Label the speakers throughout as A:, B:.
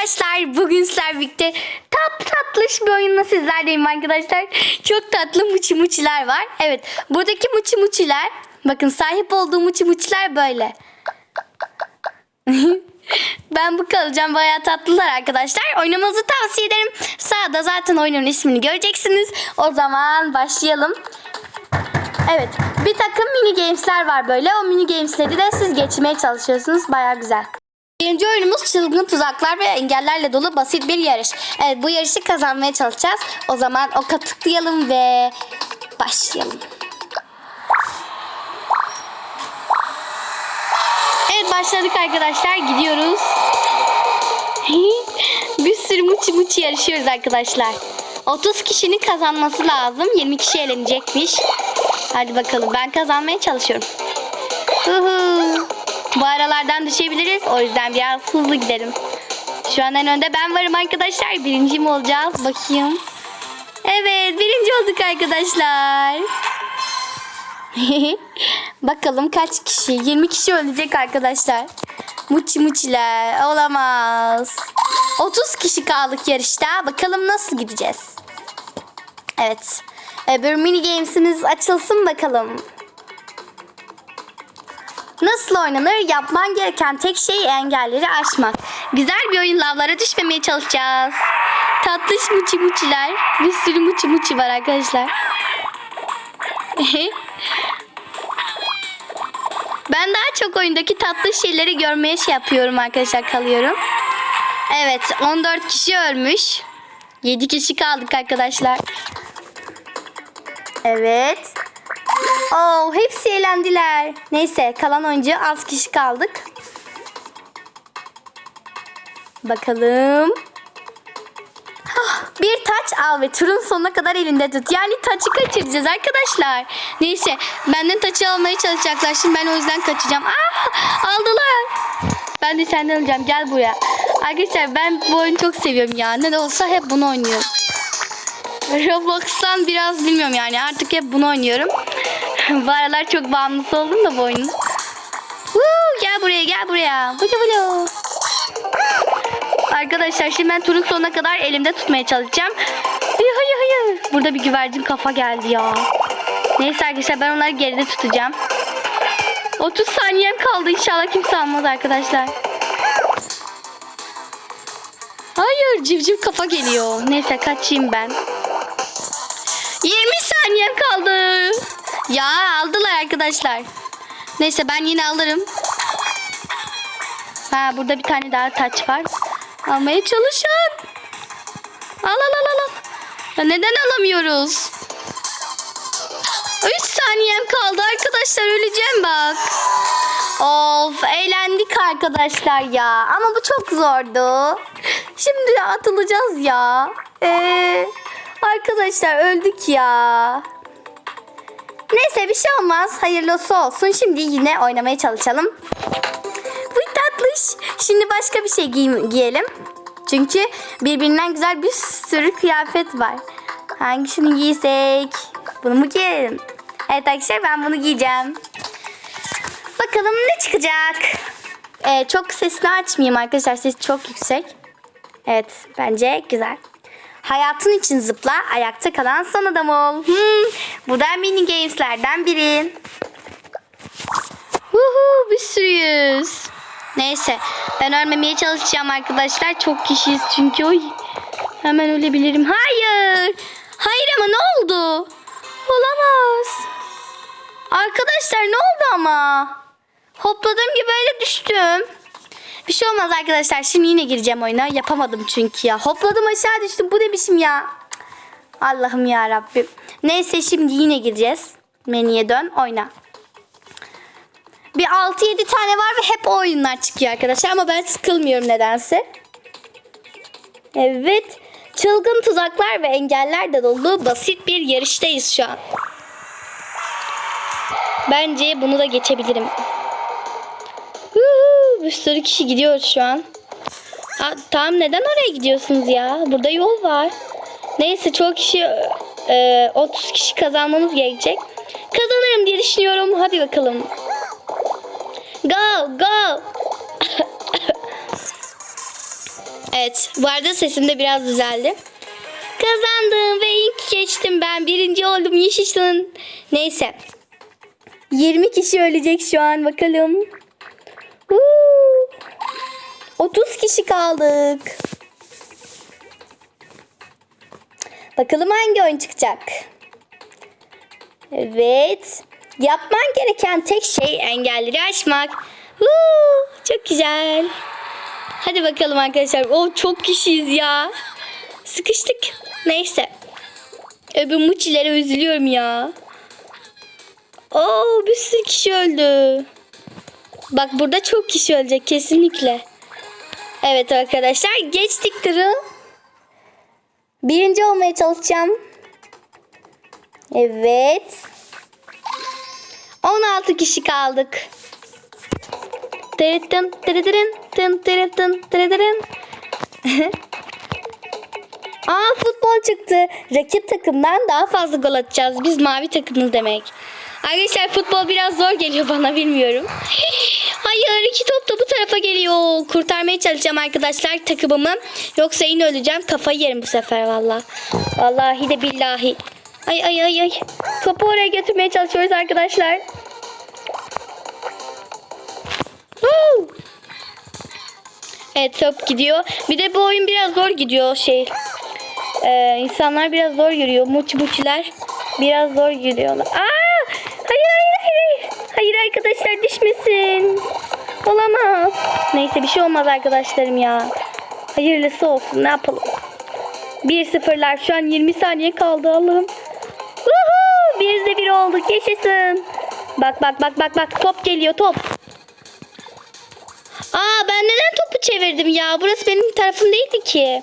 A: arkadaşlar. Bugün sizlerle birlikte tat tatlış bir oyunla sizlerdeyim arkadaşlar. Çok tatlı muçi muçiler var. Evet buradaki muçi muçiler bakın sahip olduğum muçi muçiler böyle. ben bu kalacağım bayağı tatlılar arkadaşlar. Oynamanızı tavsiye ederim. Sağda zaten oyunun ismini göreceksiniz. O zaman başlayalım. Evet bir takım mini gamesler var böyle. O mini gamesleri de siz geçmeye çalışıyorsunuz. Bayağı güzel. Birinci oyunumuz çılgın tuzaklar ve engellerle dolu basit bir yarış. Evet bu yarışı kazanmaya çalışacağız. O zaman oka tıklayalım ve başlayalım. Evet başladık arkadaşlar. Gidiyoruz. bir sürü muçi muçi yarışıyoruz arkadaşlar. 30 kişinin kazanması lazım. 20 kişi elenecekmiş. Hadi bakalım ben kazanmaya çalışıyorum. Huhu. Bu aralardan düşebiliriz. O yüzden biraz hızlı gidelim. Şu an en önde ben varım arkadaşlar. Birinci mi olacağız? Bakayım. Evet birinci olduk arkadaşlar. Bakalım kaç kişi? 20 kişi ölecek arkadaşlar. Muçi muçiler. Olamaz. 30 kişi kaldık yarışta. Bakalım nasıl gideceğiz? Evet. Öbür mini games'imiz açılsın bakalım. Nasıl oynanır? Yapman gereken tek şey engelleri aşmak. Güzel bir oyun lavlara düşmemeye çalışacağız. Tatlış muçi muçiler. Bir sürü muçi muçi var arkadaşlar. ben daha çok oyundaki tatlı şeyleri görmeye şey yapıyorum arkadaşlar kalıyorum. Evet 14 kişi ölmüş. 7 kişi kaldık arkadaşlar. Evet. Oo, hepsi eğlendiler. Neyse kalan oyuncu az kişi kaldık. Bakalım. Hah, bir taç al ve turun sonuna kadar elinde tut. Yani taçı kaçıracağız arkadaşlar. Neyse benden taçı almaya çalışacaklar. Şimdi ben o yüzden kaçacağım. Ah, aldılar. Ben de senden alacağım. Gel buraya. Arkadaşlar ben bu oyunu çok seviyorum ya. Ne de olsa hep bunu oynuyorum. Roblox'tan biraz bilmiyorum yani. Artık hep bunu oynuyorum. bu aralar çok bağımlısı oldum da bu oyunun. Woo, gel buraya gel buraya. Bulu bulu. Arkadaşlar şimdi ben turun sonuna kadar elimde tutmaya çalışacağım. Hayır hayır hayır. Burada bir güvercin kafa geldi ya. Neyse arkadaşlar ben onları geride tutacağım. 30 saniyem kaldı inşallah kimse almaz arkadaşlar. Hayır civciv kafa geliyor. Neyse kaçayım ben. 20 saniyem kaldı. Ya aldılar arkadaşlar. Neyse ben yine alırım. Ha burada bir tane daha taç var. Almaya çalışın. Al al al al. Ya neden alamıyoruz? 3 saniyem kaldı arkadaşlar öleceğim bak. Of eğlendik arkadaşlar ya. Ama bu çok zordu. Şimdi atılacağız ya. Ee, arkadaşlar öldük ya. Neyse bir şey olmaz. Hayırlısı olsun. Şimdi yine oynamaya çalışalım. Bu tatlış. Şimdi başka bir şey giy- giyelim. Çünkü birbirinden güzel bir sürü kıyafet var. Hangisini giysek? Bunu mu giyelim? Evet arkadaşlar ben bunu giyeceğim. Bakalım ne çıkacak? Ee, çok sesini açmayayım arkadaşlar. Ses çok yüksek. Evet bence güzel. Hayatın için zıpla, ayakta kalan son adam ol. Hmm, bu da mini gameslerden biri. Huhu bir sürüyüz. Neyse ben ölmemeye çalışacağım arkadaşlar. Çok kişiyiz çünkü. Oy. Hemen ölebilirim. Hayır. Hayır ama ne oldu? Olamaz. Arkadaşlar ne oldu ama? Hopladığım gibi öyle düştüm. Bir şey olmaz arkadaşlar. Şimdi yine gireceğim oyuna. Yapamadım çünkü ya. Hopladım aşağı düştüm. Bu ne biçim ya? Allah'ım ya Rabbim. Neyse şimdi yine gireceğiz. Menüye dön oyna. Bir 6-7 tane var ve hep o oyunlar çıkıyor arkadaşlar. Ama ben sıkılmıyorum nedense. Evet. Çılgın tuzaklar ve engeller de dolu basit bir yarıştayız şu an. Bence bunu da geçebilirim. Bir sürü kişi gidiyor şu an. Ha, tamam neden oraya gidiyorsunuz ya? Burada yol var. Neyse çok kişi e, 30 kişi kazanmamız gerekecek. Kazanırım diye düşünüyorum. Hadi bakalım. Go go. Evet bu arada sesim de biraz düzeldi. Kazandım ve ilk geçtim ben. Birinci oldum yaşasın. Neyse. 20 kişi ölecek şu an bakalım. Huu. 30 kişi kaldık. Bakalım hangi oyun çıkacak. Evet. Yapman gereken tek şey engelleri aşmak. Huu, çok güzel. Hadi bakalım arkadaşlar. O çok kişiyiz ya. Sıkıştık. Neyse. Öbür muçilere üzülüyorum ya. Oo bir sürü kişi öldü. Bak burada çok kişi ölecek kesinlikle. Evet arkadaşlar geçtik turu. Birinci olmaya çalışacağım. Evet. 16 kişi kaldık. Tırıtın tırıtırın tın tırıtın tırıtırın. Aa futbol çıktı. Rakip takımdan daha fazla gol atacağız. Biz mavi takımız demek. Arkadaşlar futbol biraz zor geliyor bana bilmiyorum. Hayır iki top bu tarafa geliyor. Kurtarmaya çalışacağım arkadaşlar takımımı. Yoksa yine öleceğim. Kafayı yerim bu sefer valla. Vallahi de billahi. Ay ay ay ay. Topu oraya götürmeye çalışıyoruz arkadaşlar. Woo! Evet top gidiyor. Bir de bu oyun biraz zor gidiyor şey. Ee, insanlar biraz zor yürüyor. Muç muçiler biraz zor yürüyorlar. Aa! Hayır hayır hayır. Hayır arkadaşlar düşmesin. Olamaz. Neyse bir şey olmaz arkadaşlarım ya. Hayırlısı olsun ne yapalım. 1-0'lar şu an 20 saniye kaldı Allah'ım. Woohoo! Biz de bir olduk yaşasın. Bak bak bak bak bak top geliyor top. Aa ben neden topu çevirdim ya? Burası benim tarafım değildi ki.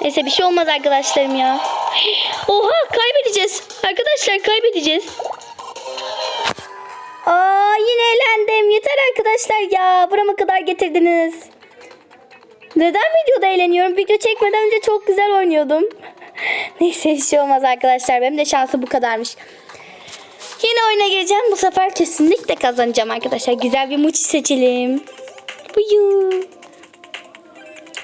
A: Neyse bir şey olmaz arkadaşlarım ya. Oha kaybedeceğiz. Arkadaşlar kaybedeceğiz. Aa yine eğlendim. Yeter arkadaşlar ya. Burama kadar getirdiniz. Neden videoda eğleniyorum? Video çekmeden önce çok güzel oynuyordum. Neyse bir şey olmaz arkadaşlar. Benim de şansı bu kadarmış. Yine oyuna gireceğim. Bu sefer kesinlikle kazanacağım arkadaşlar. Güzel bir muçi seçelim. Buyu.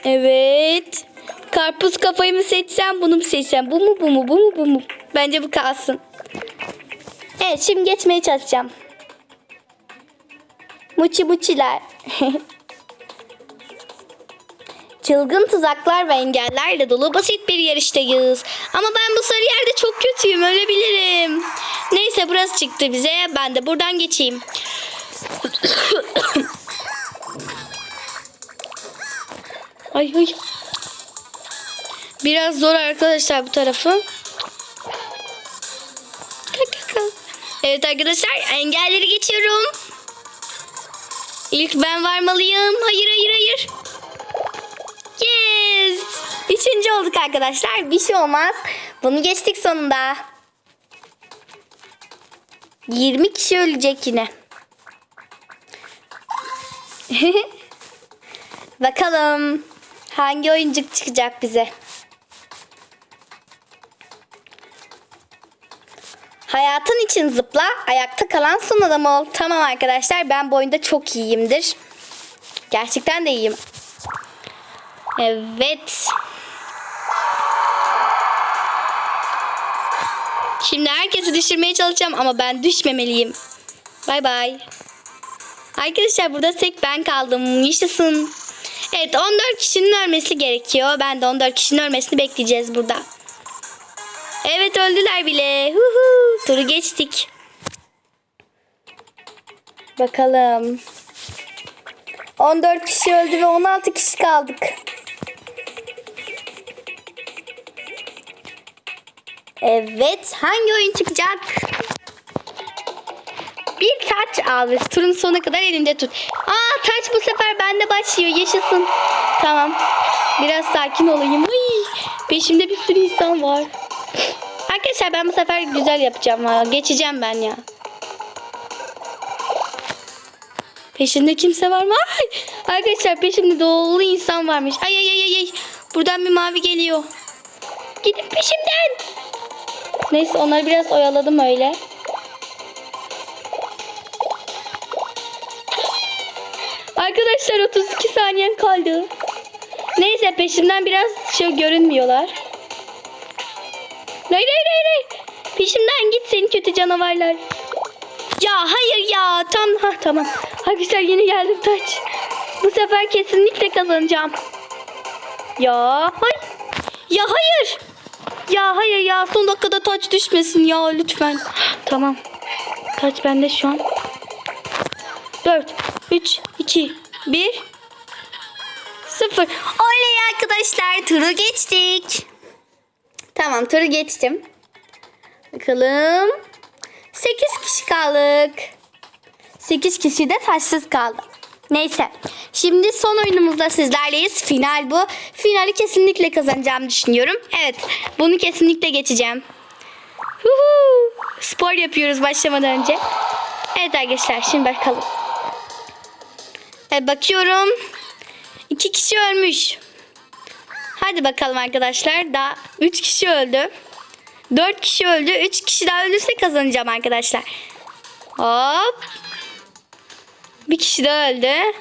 A: Evet. Karpuz kafayı mı seçsem bunu mu seçsem? Bu mu bu mu bu mu bu mu? Bence bu kalsın. Evet şimdi geçmeye çalışacağım. Muçi muçiler. Çılgın tuzaklar ve engellerle dolu basit bir yarıştayız. Ama ben bu sarı yerde çok kötüyüm ölebilirim. Neyse burası çıktı bize. Ben de buradan geçeyim. ay ay. Biraz zor arkadaşlar bu tarafı. Evet arkadaşlar engelleri geçiyorum. İlk ben varmalıyım. Hayır hayır hayır. Yes. Üçüncü olduk arkadaşlar. Bir şey olmaz. Bunu geçtik sonunda. 20 kişi ölecek yine. Bakalım hangi oyuncuk çıkacak bize. Hayatın için zıpla, ayakta kalan son adam ol. Tamam arkadaşlar ben bu oyunda çok iyiyimdir. Gerçekten de iyiyim. Evet. Şimdi herkesi düşürmeye çalışacağım ama ben düşmemeliyim. Bay bay. Arkadaşlar burada tek ben kaldım. Yaşasın. Evet 14 kişinin ölmesi gerekiyor. Ben de 14 kişinin ölmesini bekleyeceğiz burada. Evet öldüler bile. Huhu. Turu geçtik. Bakalım. 14 kişi öldü ve 16 kişi kaldık. Evet. Hangi oyun çıkacak? Bir taç al ve turun sonuna kadar elinde tut. Aa taç bu sefer bende başlıyor. Yaşasın. Tamam. Biraz sakin olayım. Ay, peşimde bir sürü insan var. Arkadaşlar ben bu sefer güzel yapacağım. ha. Geçeceğim ben ya. Peşinde kimse var mı? Ay! Arkadaşlar peşimde dolu insan varmış. Ay ay ay ay. Buradan bir mavi geliyor. Gidin peşimden. Neyse onları biraz oyaladım öyle. Arkadaşlar 32 saniyem kaldı. Neyse peşimden biraz şey görünmüyorlar. Hayır. Peşimden git senin kötü canavarlar. Ya hayır ya. Tam ha tamam. Arkadaşlar yeni geldim taç. Bu sefer kesinlikle kazanacağım. Ya hay. Ya hayır. Ya hayır ya son dakikada taç düşmesin ya lütfen. Tamam. Taç bende şu an. 4 3 2 1 0 Oley arkadaşlar turu geçtik. Tamam turu geçtim. Bakalım. 8 kişi kaldık. 8 kişi de taşsız kaldı. Neyse. Şimdi son oyunumuzda sizlerleyiz. Final bu. Finali kesinlikle kazanacağımı düşünüyorum. Evet. Bunu kesinlikle geçeceğim. Huhu. Spor yapıyoruz başlamadan önce. Evet arkadaşlar şimdi bakalım. Evet, bakıyorum. İki kişi ölmüş. Hadi bakalım arkadaşlar. Daha üç kişi öldü. Dört kişi öldü. Üç kişi daha ölürse kazanacağım arkadaşlar. Hop. Bir kişi daha öldü.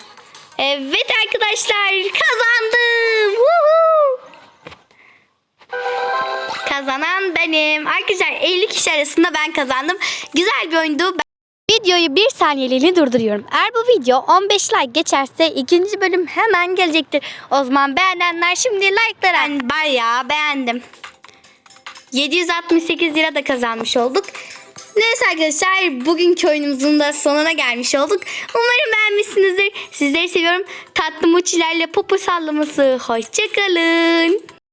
A: Evet arkadaşlar kazandım. Woohoo! Kazanan benim. Arkadaşlar 50 kişi arasında ben kazandım. Güzel bir oyundu. Ben- Videoyu bir saniyeliğine durduruyorum. Eğer bu video 15 like geçerse ikinci bölüm hemen gelecektir. O zaman beğenenler şimdi like'lara. Ben bayağı beğendim. 768 lira da kazanmış olduk. Neyse arkadaşlar bugünkü oyunumuzun da sonuna gelmiş olduk. Umarım beğenmişsinizdir. Sizleri seviyorum. Tatlı muçilerle popo sallaması. Hoşçakalın.